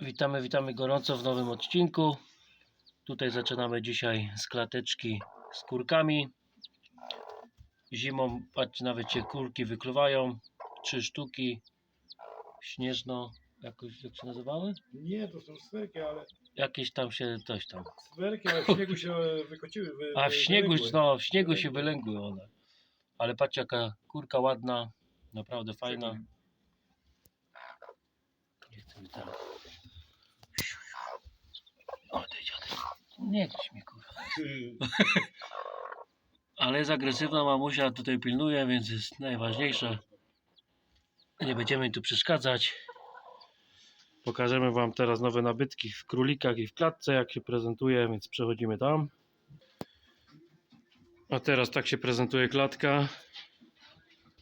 Witamy, witamy gorąco w nowym odcinku. Tutaj zaczynamy dzisiaj z klateczki z kurkami. Zimą, patrzcie, nawet się kurki wykluwają. Trzy sztuki. Śnieżno, jakoś jak się nazywały? Nie, to są swerki, ale Jakieś tam się, coś tam. swerki, ale w śniegu się wykociły. Wy, A w wy- śniegu, no, w śniegu się wylęgły one. Ale patrzcie, jaka kurka ładna. Naprawdę fajna. Nie chcę mi. Odejdź, odejdź. Nie gryź mi kurwa. Ale jest agresywna mamusia, tutaj pilnuje, więc jest najważniejsze. Nie będziemy tu przeszkadzać. Pokażemy Wam teraz nowe nabytki w królikach i w klatce, jak się prezentuje, więc przechodzimy tam. A teraz tak się prezentuje klatka.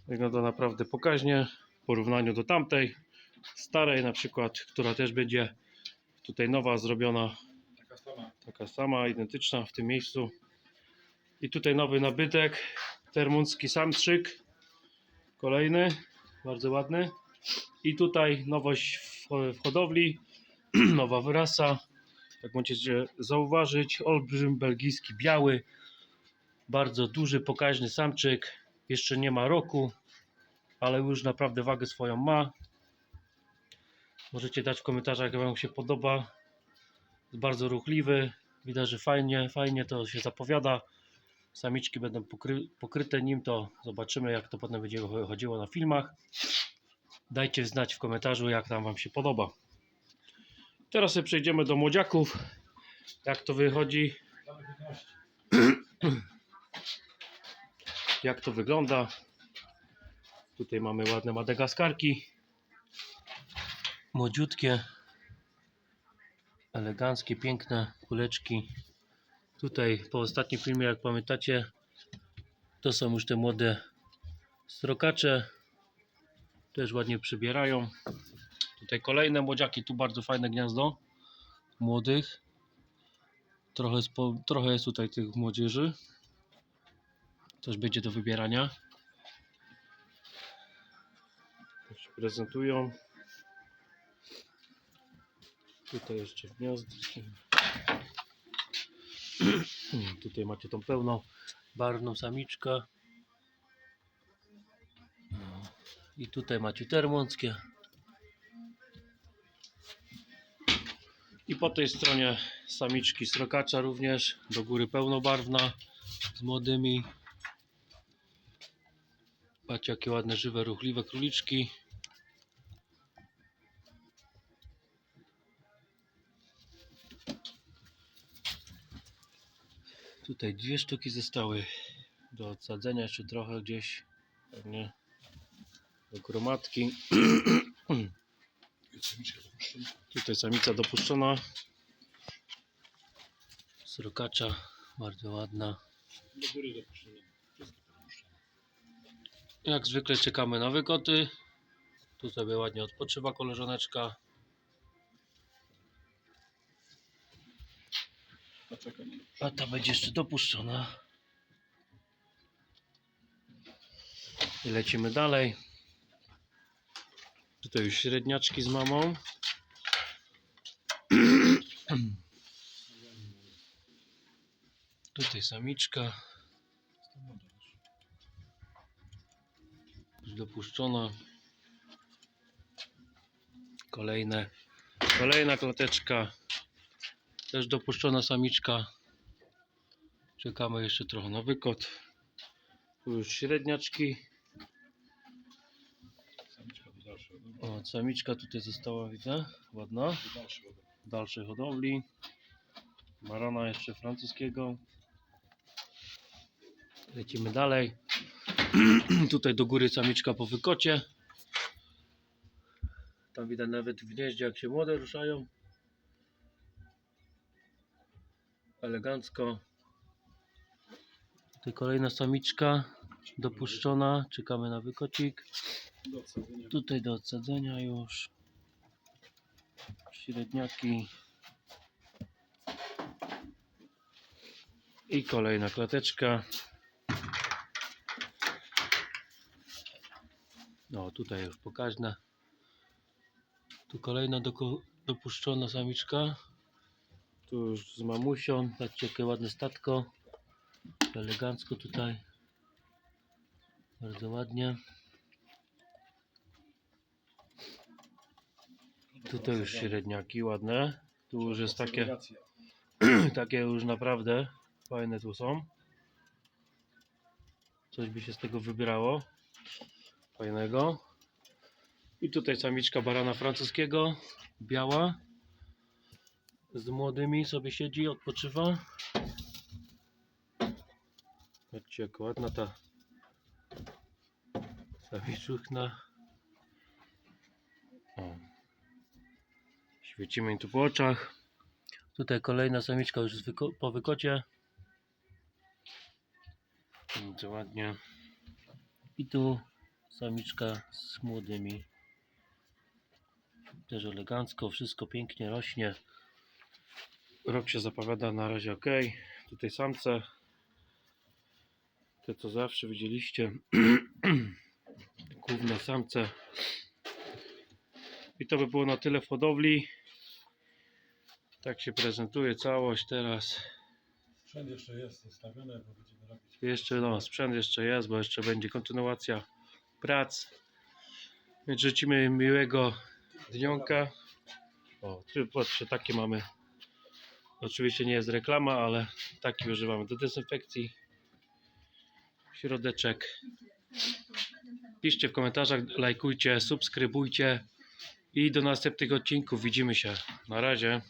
Wygląda naprawdę pokaźnie w porównaniu do tamtej, starej na przykład, która też będzie tutaj nowa zrobiona taka sama. identyczna w tym miejscu. I tutaj nowy nabytek, termuncki samczyk, kolejny, bardzo ładny. I tutaj nowość w, w hodowli, nowa wyrasa, jak możecie zauważyć, olbrzym belgijski biały, bardzo duży, pokaźny samczyk, jeszcze nie ma roku, ale już naprawdę wagę swoją ma. Możecie dać w komentarzach, jak Wam się podoba, jest bardzo ruchliwy. Widać, że fajnie, fajnie to się zapowiada. Samiczki będą pokry, pokryte nim, to zobaczymy, jak to potem będzie chodziło na filmach. Dajcie znać w komentarzu, jak tam Wam się podoba. Teraz sobie przejdziemy do młodziaków. Jak to wychodzi, Damy 15. jak to wygląda. Tutaj mamy ładne madagaskarki. Młodziutkie, eleganckie, piękne kuleczki. Tutaj po ostatnim filmie, jak pamiętacie, to są już te młode strokacze. Też ładnie przybierają. Tutaj kolejne młodziaki, tu bardzo fajne gniazdo młodych. Trochę, jest po, trochę jest tutaj tych młodzieży. Też będzie do wybierania. Prezentują. Tutaj jeszcze w gniazdo. Tutaj macie tą pełną barwną samiczkę. I tutaj macie termonskie. I po tej stronie samiczki srokacza również. Do góry pełnobarwna z młodymi. Patrzcie jakie ładne, żywe, ruchliwe króliczki. Tutaj dwie sztuki zostały do odsadzenia, jeszcze trochę gdzieś pewnie do gromadki. Tutaj samica dopuszczona. Srokacza, bardzo ładna. Do góry. Jak zwykle czekamy na wykoty. Tu sobie ładnie odpoczywa koleżaneczka. A ta będzie jeszcze dopuszczona. I lecimy dalej. Tutaj już średniaczki z mamą. Tutaj samiczka. Już dopuszczona. Kolejne. Kolejna klateczka. Też dopuszczona samiczka. Czekamy jeszcze trochę na wykot. Tu już średniaczki. O, samiczka tutaj została, widzę. Ładna. Dalszej hodowli. Marana jeszcze francuskiego. Lecimy dalej. tutaj do góry samiczka po wykocie. Tam widać nawet w gnieździe jak się młode ruszają. Elegancko. Tutaj kolejna samiczka dopuszczona. Czekamy na wykocik. Do odsadzenia. Tutaj do odsadzenia już. Średniaki. I kolejna klateczka. No tutaj już pokaźne. Tu kolejna dopuszczona samiczka. Tu już z mamusią. Patrzcie, jakie ładne statko. Elegancko tutaj. Bardzo ładnie. Tutaj już średniaki ładne. Tu już jest takie, takie już naprawdę fajne tu są. Coś by się z tego wybrało. Fajnego. I tutaj samiczka barana francuskiego. Biała. Z młodymi sobie siedzi, odpoczywa. Patrzcie jak ładna ta. O. Świecimy im tu po oczach. Tutaj kolejna samiczka już po wykocie. Bardzo ładnie. I tu samiczka z młodymi. Też elegancko, wszystko pięknie rośnie. Rok się zapowiada na razie ok. Tutaj samce. Te co zawsze widzieliście. Główne samce. I to by było na tyle w hodowli. Tak się prezentuje całość teraz. Sprzęt jeszcze jest zostawiony, bo będziemy robić. Jeszcze no, sprzęt jeszcze jest, bo jeszcze będzie kontynuacja prac. Więc życzymy miłego dnionka. O, tu patrzcie, takie mamy. Oczywiście nie jest reklama, ale taki używamy do dezynfekcji. Środeczek. Piszcie w komentarzach, lajkujcie, subskrybujcie i do następnych odcinków widzimy się. Na razie.